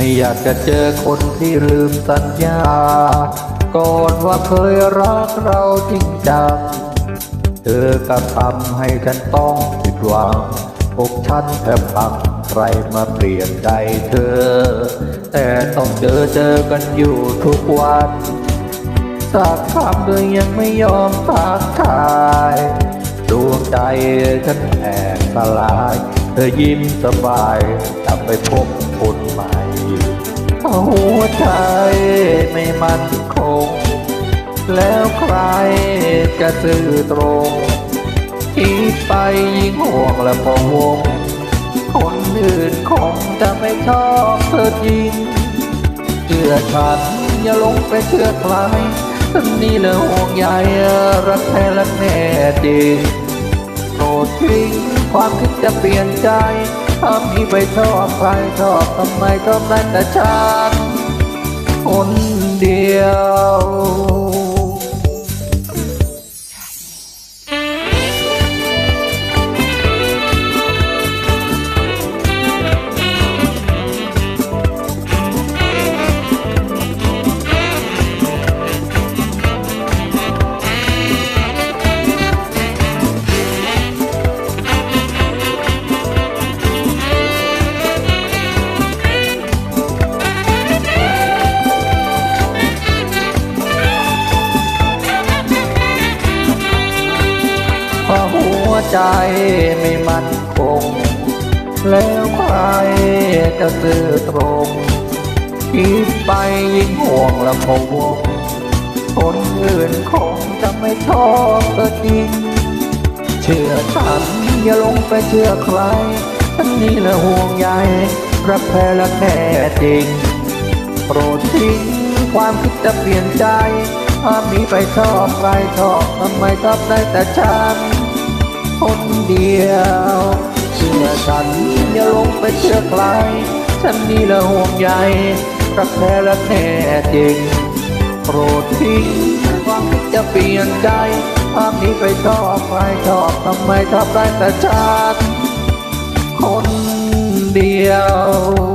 ไม่อยากจะเจอคนที่ลืมสัญญาก่อนว่าเคยรักเราจริงจัง เธอก็ทำให้ฉันต้องผิดหวังอกฉันแทบพังใครมาเปลี่ยนใจเธอ แต่ต้องเจอเจอกันอยู่ทุกวันสักคำเธอยังไม่ยอมทักทาย ดวงใจฉันแอบสลาย ธอยิ้มสบายกลับไปพบคนใหม่หัวใจไม่มั่นคง แล้วใครจะซื่อตรงคิดไปยิ่งห่วงและพะวง คนอื่นคงจะไม่ชอบเธอจริงเชื่อฉันอย่าหลงไปเชื่อใครฉันนี่แหละห่วงใยรักแท้รักแน่จริงโปรดทิ้ง ความคิดจะเปลี่ยนใจทำนี้ไปชอบใครชอบทำไมชอบได้แต่ฉันคนเดียว ใจไม่มั่นคง แล้วใครจะซื่อตรงคิดไปยิ่งห่วงละพะวงคนอื่นคงจะไม่ชอบเธอจริง เชื่อฉันอย่าลงไปเชื่อใครฉันนี่ละห่วงใยรักแท้และแน่จริง โปรดทิ้งความคิดจะเปลี่ยนใจถ้ามีไปชอบใครชอบทำไมชอบได้แต่ฉัน คนเดียวเชื่อฉันอย่าลงไปเชื่อใครฉันนี่ละห่วงใยรักแท้และแน่จริงโปรดทิ้งความคิดจะเปลี่ยนใจถ้ามีไปชอบใครชอบทำไมชอบได้แต่ฉันคนเดียว